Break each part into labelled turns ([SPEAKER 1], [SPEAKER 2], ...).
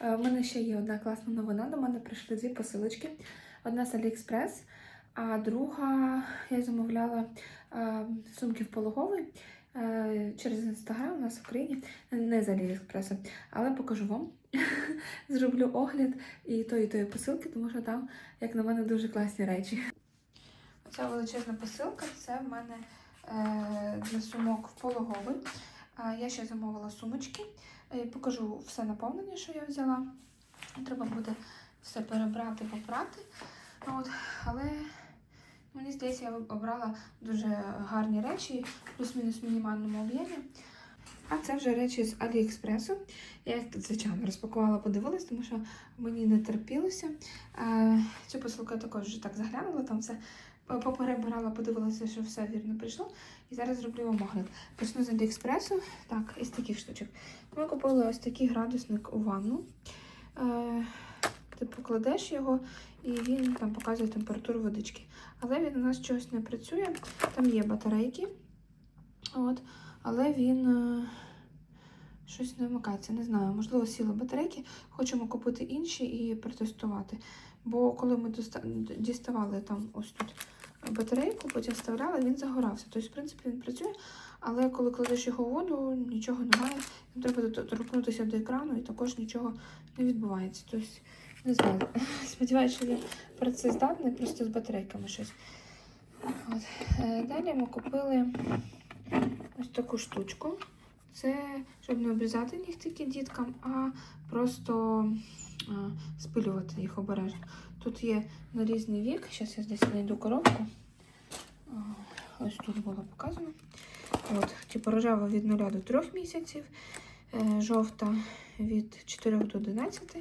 [SPEAKER 1] Е, У мене ще є одна класна новина. До мене прийшли дві посилочки. Одна з Аліекспрес, а друга я замовляла е, сумки в пологовий е, через інстаграм у нас в Україні, не з Аліекспресу, але покажу вам. Зроблю огляд і тої, і тої посилки, тому що там, як на мене, дуже класні речі. Оця величезна посилка це в мене е, для сумок в пологовий. Я ще замовила сумочки. Е, Покажу все наповнення, що я взяла. Треба буде все перебрати, попрати. От. Але мені здається, я обрала дуже гарні речі, плюс-мінус в мінімальному об'ємі. А це вже речі з Аліекспресу. Я їх, звичайно, розпакувала, подивилась, тому що мені не терпілося. Е, Цю посилку я також вже так заглянула, там все поперебирала, подивилася, що все вірно прийшло. І зараз зроблю вам огляд. Почну з Аліекспресу. Так, із таких штучок. Ми купили ось такий градусник у ванну. Е, ти покладеш його, і він там показує температуру водички. Але він у нас чогось не працює. Там є батарейки. От, але він е, щось не вмикається. Не знаю, можливо, сіли батарейки. Хочемо купити інші і протестувати. Бо коли ми діставали там ось тут батарейку, потім вставляли, він загорався. Тобто, в принципі, він працює, але коли кладеш його в воду, нічого немає. Треба доторкнутися до екрану і також нічого не відбувається. Тобто, не знаю. Сподіваюся, що він працездатний, просто з батарейками щось. От. Е, Далі ми купили ось таку штучку. Це щоб не обрізати нігтики діткам, а просто спилювати їх обережно. Тут є на різний вік. Зараз я десь знайду коробку. Ось тут було показано. От, типу рожева від 0 до 3 місяців, е, жовта від 4 до 11,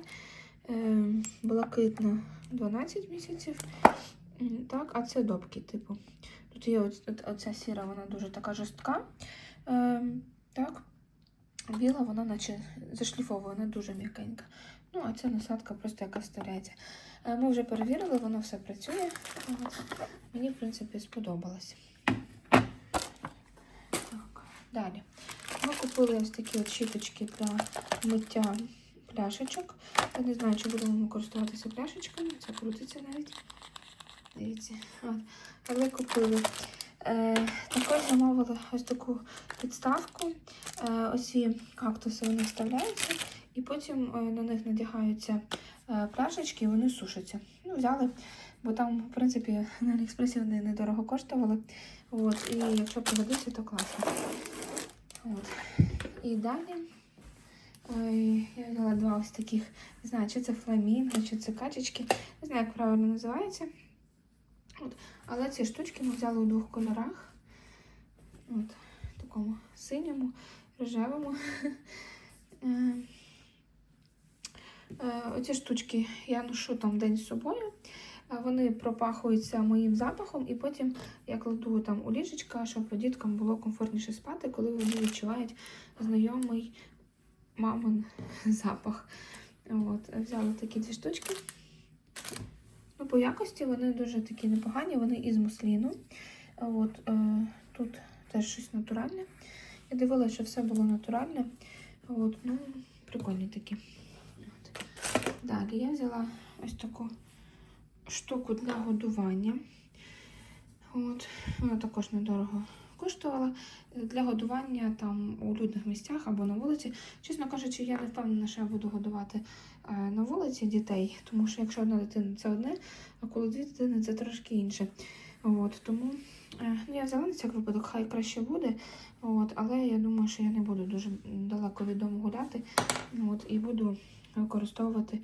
[SPEAKER 1] е, блакитна 12 місяців. Так, а це добки, типу. Тут є оця сіра, вона дуже така жорстка. Так. Біла, вона наче зашліфована, дуже м'якенька. Ну, а ця насадка просто яка вставляється. Е, Ми вже перевірили, воно все працює. Мені, в принципі, сподобалось. Так, далі. Ми купили ось такі от щіточки для миття пляшечок. Я не знаю, чи будемо ми користуватися пляшечками. Це крутиться навіть. Дивіться. От. Але купили. Е, також замовили ось таку підставку. Е, ось ці кактуси вони вставляються, і потім е, на них надягаються пляшечки і вони сушаться. Ну, взяли, бо там, в принципі, на Аліекспресі вони недорого коштували. От, і якщо пригодиться, то класно. От. І далі ой, я взяла два ось таких, не знаю, чи це фламінго, чи це качечки. Не знаю, як правильно називається. От. Але ці штучки ми взяли у двох кольорах. От, такому синьому, рожевому. Е, е, Оці штучки я ношу там день з собою. Вони пропахуються моїм запахом, і потім я кладу там у ліжечка, щоб діткам було комфортніше спати, коли вони відчувають знайомий мамин запах. От, взяла такі дві штучки. Ну, по якості вони дуже такі непогані, вони із мусліну. От, е, тут теж щось натуральне. Я дивилася, що все було натуральне. От, ну, прикольні такі. От. Далі я взяла ось таку штуку для годування. От, вона також недорого коштувала. Для годування там у людних місцях або на вулиці. Чесно кажучи, я не впевнена, що я буду годувати на вулиці дітей, тому що якщо одна дитина це одне, а коли дві дитини це трошки інше. От, тому е, ну, я взяла на всяк випадок, хай краще буде. От, але я думаю, що я не буду дуже далеко від дому гуляти. От, і буду використовувати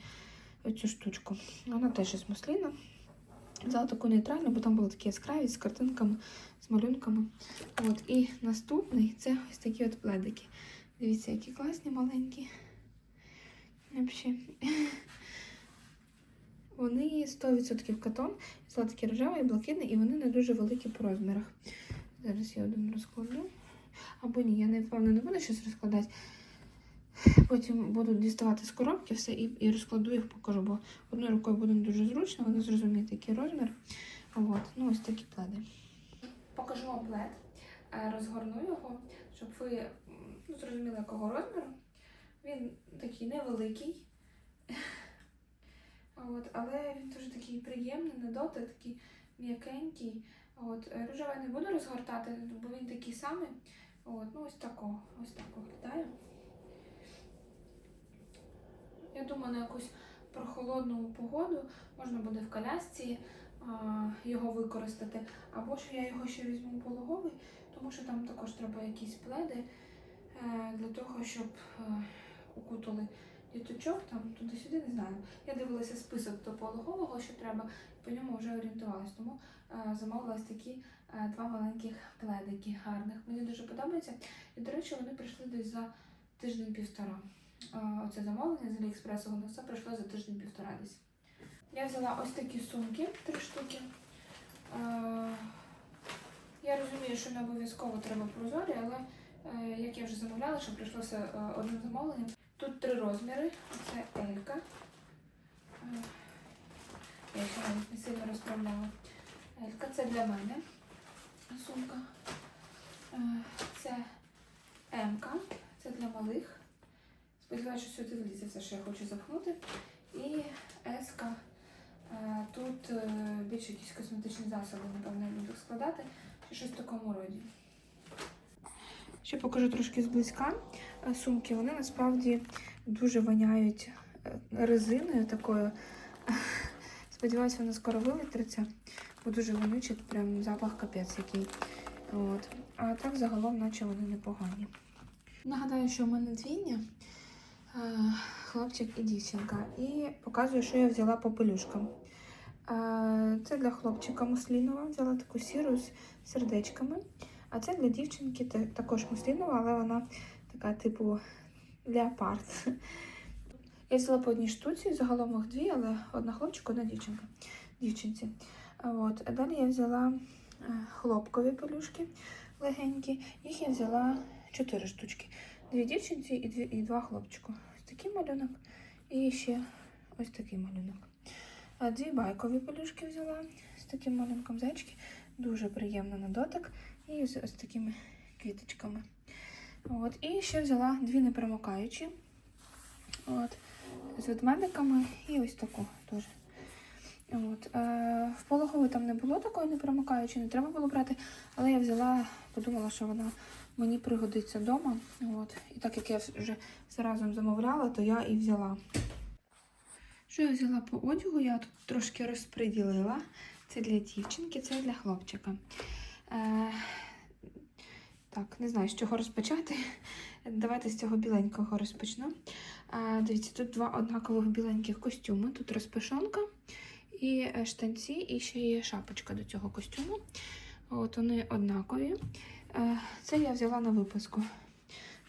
[SPEAKER 1] цю штучку. Вона теж із масліна. Взяла таку нейтральну, бо там були такі яскраві з картинками, з малюнками. От, і наступний це ось такі от пледики. Дивіться, які класні, маленькі. Взагалі. Вони 100% катон, такі рожеві, блакитні, і вони не дуже великі по розмірах. Зараз я один розкладу. Або ні, я напевно не буду щось розкладати. Потім буду діставати з коробки все і, і розкладу їх, покажу, бо одною рукою буде дуже зручно, вони зрозуміють який розмір. От, ну ось такі пледи. Покажу вам плед, е, розгорну його, щоб ви ну, зрозуміли, якого розміру. Він такий невеликий, От, але він дуже такий приємний на дотик, такий м'якенький. От, рожевий не буду розгортати, бо він такий самий. От, ну ось тако, ось так виглядає. Я думаю, на якусь прохолодну погоду можна буде в колясці а, його використати. Або ж я його ще візьму пологовий, тому що там також треба якісь пледи е, для того, щоб е, укутали діточок там туди-сюди, не знаю. Я дивилася список до пологового, що треба, по ньому вже орієнтувалась. Тому е, замовила ось такі е, два маленьких пледики гарних. Мені дуже подобається. І, до речі, вони прийшли десь за тиждень-півтора. Е, Оце замовлення з Аліекспресу, воно все пройшло за тиждень-півтора десь. Я взяла ось такі сумки, три штуки. Е, Я розумію, що не обов'язково треба прозорі, але е, як я вже замовляла, що прийшло все е, одним замовленням. Тут три розміри. Це Елька. Е, Я ще навіть не сильно розправляла. Елька це для мене сумка. Е, Це М-ка, це для малих. Сподіваюся, що сюди влізе все, що я хочу запхнути. І С-ка. Е, Тут більше якісь косметичні засоби, напевно, я буду складати, чи щось в такому роді. Ще покажу трошки зблизька. Е, Сумки, вони насправді дуже воняють е, резиною такою. Сподіваюся, вона скоро вивітриться, бо дуже вонючий, прям запах капець який. От. А так загалом, наче вони непогані. Нагадаю, що в мене двійня, е, хлопчик і дівчинка. І показую, що я взяла по пелюшкам. Це для хлопчика муслінова, взяла таку сіру з сердечками. А це для дівчинки також муслінова, але вона така, типу, леопард. Я взяла по одній штуці, загалом їх дві, але одна хлопчик, одна дівчинка. Дівчинці. От. А далі я взяла е, хлопкові пелюшки легенькі. Їх я взяла чотири штучки. Дві дівчинці і, дві, і два хлопчику. Ось такий малюнок і ще ось такий малюнок. А Дві байкові пелюшки взяла з таким малюнком зайчики. Дуже приємно на дотик. І з ось такими квіточками. От. І ще взяла дві непромокаючі. От. З ведмедиками і ось таку теж. От. Е, в пологовій там не було такої непромокаючої, не треба було брати, але я взяла, подумала, що вона мені пригодиться вдома. От. І так як я вже все разом замовляла, то я і взяла. Що я взяла по одягу, я тут трошки розподілила. Це для дівчинки, це для хлопчика. Е, так, не знаю, з чого розпочати. Давайте з цього біленького розпочну. Е, дивіться, тут два однакових біленьких костюми. Тут розпишонка і е, штанці, і ще є шапочка до цього костюму. От вони однакові. Е, це я взяла на випуску.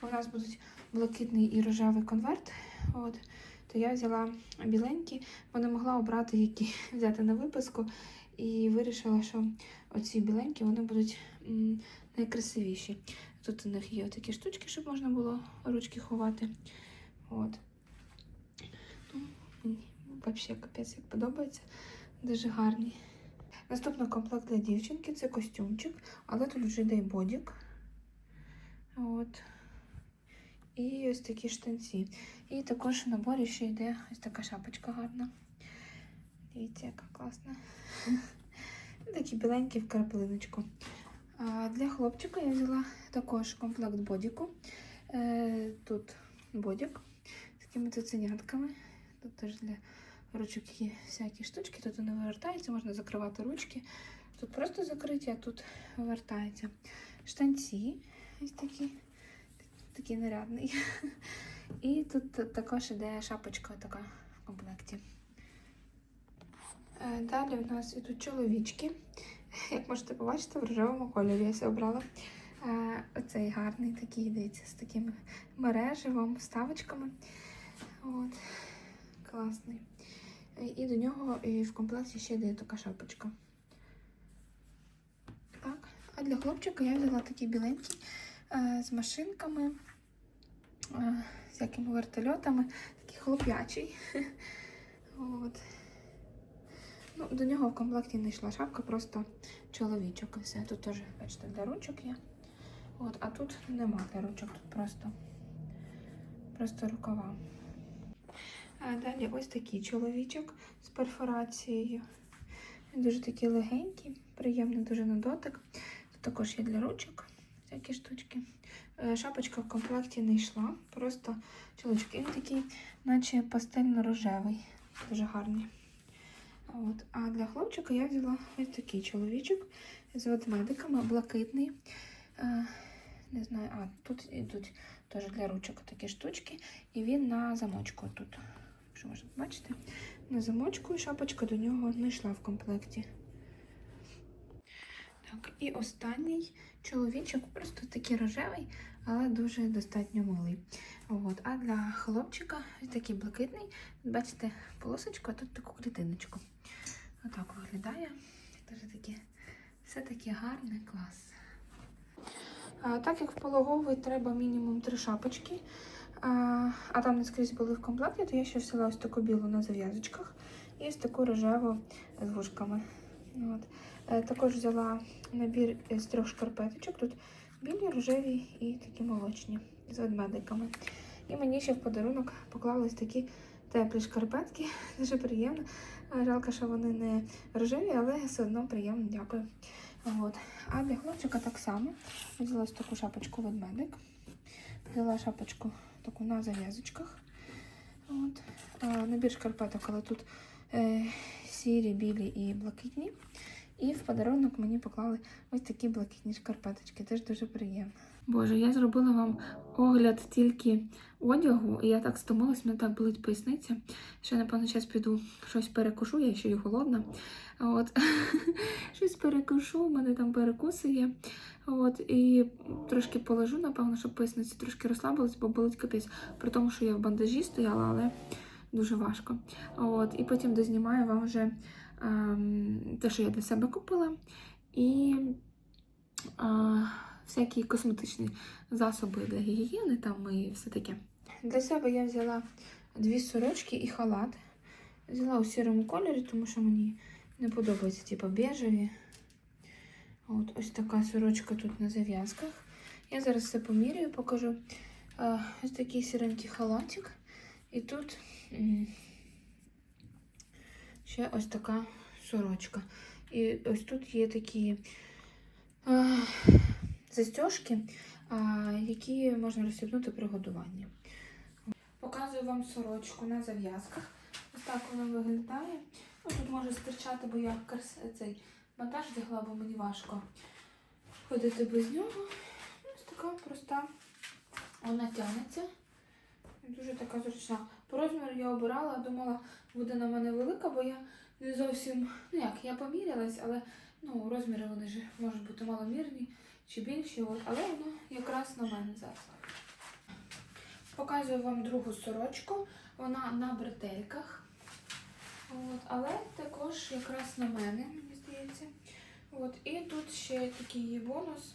[SPEAKER 1] У нас будуть блакитний і рожевий конверт. От, то я взяла біленькі, бо не могла обрати, які взяти на випуску. І вирішила, що оці біленькі вони будуть найкрасивіші. Тут у них є такі штучки, щоб можна було ручки ховати. От. Ну, мені взагалі капець як подобається. Дуже гарні. Наступний комплект для дівчинки це костюмчик, але тут вже йде бодік. От. І ось такі штанці. І також в наборі ще йде ось така шапочка гарна. Дивіться, яка класна. Такі біленькі в краплиночку. Для хлопчика я взяла також комплект бодіку. Е, тут бодік з такими цуценятками. Тут теж для ручок є всякі штучки. Тут вони вивертаються, можна закривати ручки. Тут просто закриті, а тут вивертається. Штанці ось такі, такий нарядний. І тут також іде шапочка така в комплекті. Е, Далі в нас ідуть чоловічки. Як можете побачити, в рожевому кольорі я все обрала. Е, Оцей гарний такий йдеться з таким мереживом, вставочками. От. Класний. І до нього і в комплекті ще йде така шапочка. Так. А для хлопчика я взяла такий біленький е, з машинками, е, всякими вертольотами, такий хлоп'ячий. От. Ну, до нього в комплекті не йшла шапка, просто чоловічок і все. Тут теж, бачите, для ручок є. От, а тут нема для ручок, тут просто, просто рукава. А далі ось такий чоловічок з перфорацією. Він дуже такий легенький, приємний дуже на дотик. Тут також є для ручок всякі штучки. Е, Шапочка в комплекті не йшла, просто чоловічок. Він такий, наче пастельно-рожевий, дуже гарний. От. А для хлопчика я взяла ось такий чоловічок з ведмедиками, блакитний. Е, Не знаю, а тут йдуть теж для ручок такі штучки. І він на замочку тут. Якщо можна бачити, на замочку і шапочка до нього не йшла в комплекті. Так, і останній чоловічок просто такий рожевий, але дуже достатньо малий. От. А для хлопчика такий блакитний. Бачите, полосочку, а тут таку клітиночку. Отак виглядає. Дуже таке, все таке гарне, клас. А, так як в пологовий треба мінімум три шапочки, а, а там не скрізь були в комплекті, то я ще взяла ось таку білу на зав'язочках і ось таку рожеву з вушками. От. Е, Також взяла набір з трьох шкарпеточок. Тут білі, рожеві і такі молочні з ведмедиками. І мені ще в подарунок поклали ось такі теплі шкарпетки. Дуже приємно. Жалко, що вони не рожеві, але все одно приємно, дякую. От. А для хлопчика так само. Взяла ось таку шапочку ведмедик. Взяла шапочку таку на зав'язочках. От. Набір шкарпеток, але тут е, сірі, білі і блакитні. І в подарунок мені поклали ось такі блакитні шкарпеточки. Теж дуже приємно. Боже, я зробила вам огляд тільки одягу, і я так стомилась, мене так болить поясниця. Ще, напевно, зараз піду щось перекушу, я ще й голодна. От. щось перекушу, у мене там перекуси є. От. І трошки полежу, напевно, щоб поясниця трошки розслабилась, бо болить капець. При тому, що я в бандажі стояла, але дуже важко. От. І потім дознімаю вам вже те, що я для себе купила. І а, всякі косметичні засоби для гігієни там і все таке. Для себе я взяла дві сорочки і халат. Взяла у сірому кольорі, тому що мені не подобається, типу, бежеві. От ось така сорочка тут на зав'язках. Я зараз все поміряю, покажу. Ось такий сіренький халатик. І тут ще ось така сорочка. І ось тут є такі а, застежки, а, які можна розстібнути при годуванні. Показую вам сорочку на зав'язках. Ось так вона виглядає. Ну, тут може стирчати, бо я крас... цей монтаж вдягла, бо мені важко ходити без нього. Ось така проста. Вона тягнеться. Дуже така зручна. По розміру я обирала, думала, буде на мене велика, бо я не зовсім, ну як, я помірялась, але ну, розміри вони ж можуть бути маломірні чи більші, от, але воно якраз на мене зараз. Показую вам другу сорочку. Вона на бретельках. От, але також якраз на мене, мені здається. От, і тут ще такий є бонус.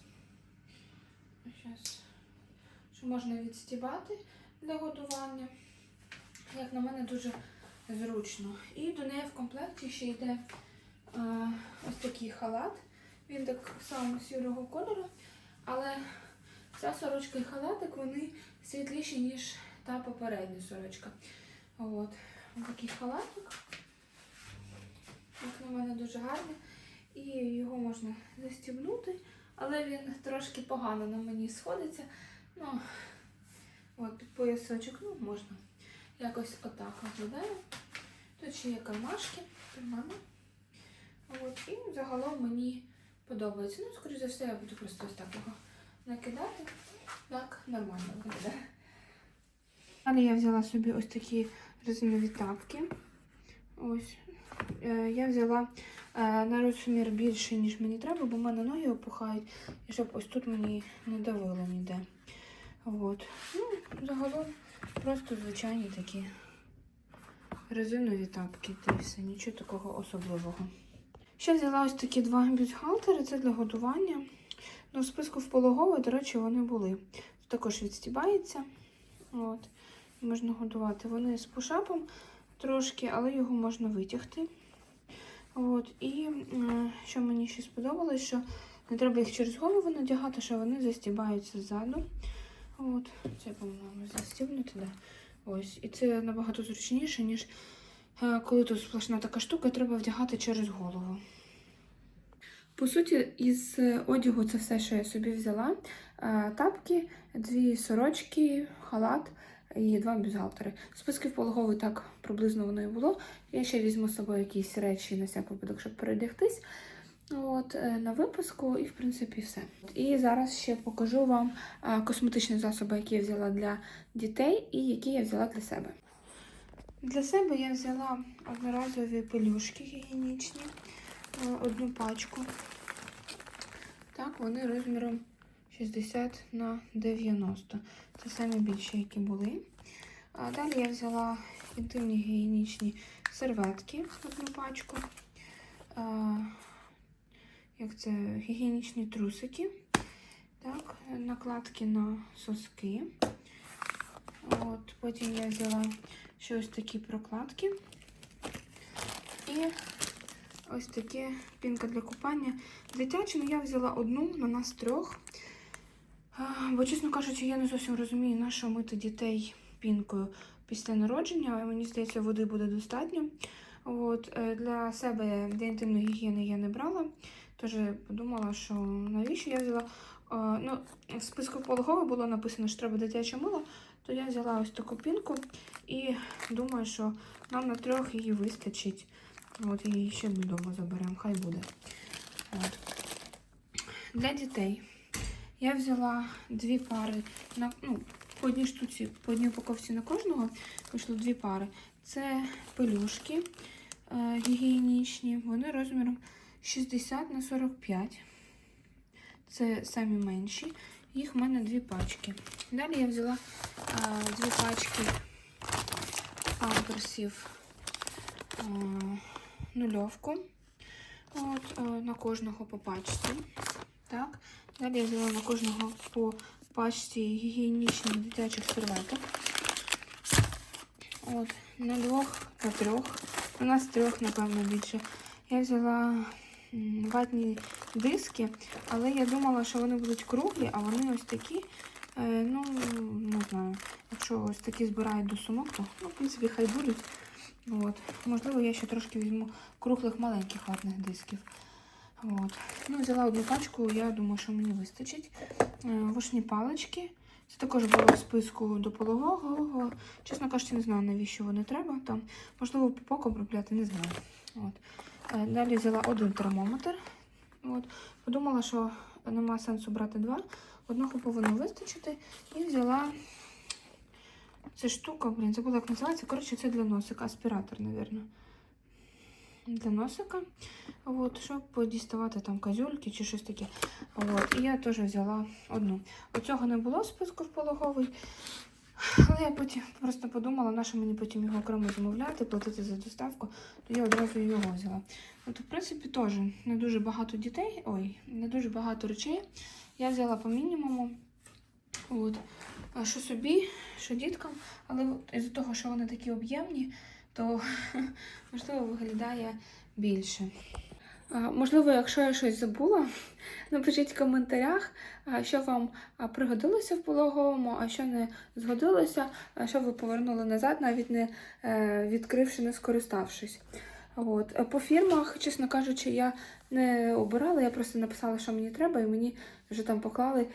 [SPEAKER 1] Щас. Що можна відстібати для годування. Як на мене, дуже зручно. І до неї в комплекті ще йде е, ось такий халат. Він так само сірого кольору, але ця сорочка і халатик вони світліші, ніж та попередня сорочка. От. Ось такий халатик. Як на мене дуже гарний. І його можна застібнути, але він трошки погано на мені сходиться. Ну, от, під поясочок, ну, можна. Якось отак виглядає. Тут ще є кармашки, кармани. От, і загалом мені подобається. Ну, скоріш за все, я буду просто ось так накидати. Так, нормально виглядає. Далі я взяла собі ось такі резинові тапки. Ось. Е, Я взяла е, на розмір більше, ніж мені треба, бо в мене ноги опухають, і щоб ось тут мені не давило ніде. От. Ну, загалом просто звичайні такі резинові тапки, та все, нічого такого особливого. Ще взяла ось такі два бюстгальтери, це для годування. Ну, в списку в пологовий, до речі, вони були. Також відстібається. От. Можна годувати. Вони з пушапом трошки, але його можна витягти. От. І що мені ще сподобалось, що не треба їх через голову надягати, що вони застібаються ззаду. От. Це, по-моєму, застібнути, да. Ось, і це набагато зручніше, ніж е, коли тут сплошна така штука, треба вдягати через голову. По суті, із е, одягу це все, що я собі взяла. Е, Тапки, дві сорочки, халат і два бюстгальтери. Списків пологовий так приблизно воно і було. Я ще візьму з собою якісь речі на всяк випадок, щоб передягтись. От, е, на випуску, і в принципі все. І зараз ще покажу вам косметичні засоби, які я взяла для дітей і які я взяла для себе. Для себе я взяла одноразові пелюшки гігієнічні, одну пачку. Так, вони розміром 60 на 90. Це самі більші, які були. А далі я взяла інтимні гігієнічні серветки, одну пачку. Як це гігієнічні трусики. Так, накладки на соски. От, потім я взяла ще ось такі прокладки. І ось таке пінка для купання. Дитячу ну, я взяла одну на нас трьох. Бо, чесно кажучи, я не зовсім розумію, на що мити дітей пінкою після народження. Мені здається, води буде достатньо. От, е, Для себе для інтимної гігієни я не брала. Тож подумала, що навіщо я взяла. е, Ну, в списку пологового було написано, що треба дитяче мило, то я взяла ось таку пінку і думаю, що нам на трьох її вистачить. От її ще додому заберемо, хай буде. От. Для дітей я взяла дві пари на ну, по одній штуці, по одній упаковці на кожного. Вийшло дві пари. Це пелюшки е, гігієнічні, вони розміром 60 на 45. Це самі менші. Їх в мене дві пачки. Далі я взяла е, дві пачки памперсів е, нульовку. От, е, на кожного по пачці. Так. Далі я взяла на кожного по пачці гігієнічних дитячих серветок. От, на двох, на трьох. У нас трьох, напевно, більше. Я взяла ватні диски, але я думала, що вони будуть круглі, а вони ось такі. Е, ну, не знаю. Якщо ось такі збирають до сумок, то ну, в принципі хай будуть. От. Можливо, я ще трошки візьму круглих маленьких ватних дисків. От. Ну, взяла одну пачку, я думаю, що мені вистачить. Е, Вушні палички. Це також було в списку до пологового. Чесно кажучи, не знаю, навіщо вони треба. Там, можливо, пупок обробляти, не знаю. От. Е, Далі взяла один термометр. От. Подумала, що нема сенсу брати два. Одного повинно вистачити. І взяла ця штука, блін, забула, як називається. Коротше, це для носика, аспіратор, мабуть. Для носика. От, щоб діставати там козюльки чи щось таке. От, і я теж взяла одну. Оцього не було списку в пологовий. Але я потім просто подумала, на що мені потім його окремо замовляти, платити за доставку, то я одразу його взяла. От, в принципі, теж не дуже багато дітей, ой, не дуже багато речей. Я взяла по мінімуму. От. Що собі, що діткам, але от із-за того, що вони такі об'ємні, то можливо виглядає більше. Можливо, якщо я щось забула, напишіть в коментарях, що вам пригодилося в пологовому, а що не згодилося, а що ви повернули назад, навіть не е, відкривши, не скориставшись. От. По фірмах, чесно кажучи, я не обирала, я просто написала, що мені треба, і мені вже там поклали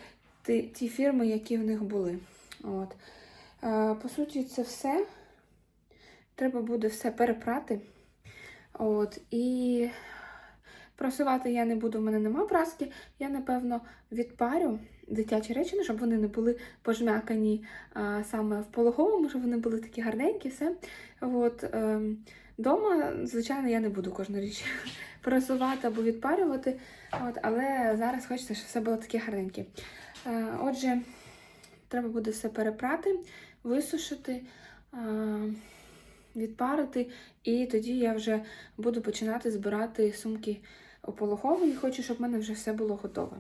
[SPEAKER 1] ті, ті фірми, які в них були. От. Е, По суті, це все. Треба буде все перепрати. От. І прасувати я не буду, в мене нема праски. Я, напевно, відпарю дитячі речі, щоб вони не були пожмякані а, саме в пологовому, щоб вони були такі гарненькі, все. От, ем, Дома, звичайно, я не буду кожну річ прасувати або відпарювати. От, але зараз хочеться, щоб все було таке гарненьке. Е, Отже, треба буде все перепрати, висушити, е, відпарити, і тоді я вже буду починати збирати сумки у пологовий. Хочу, щоб в мене вже все було готове.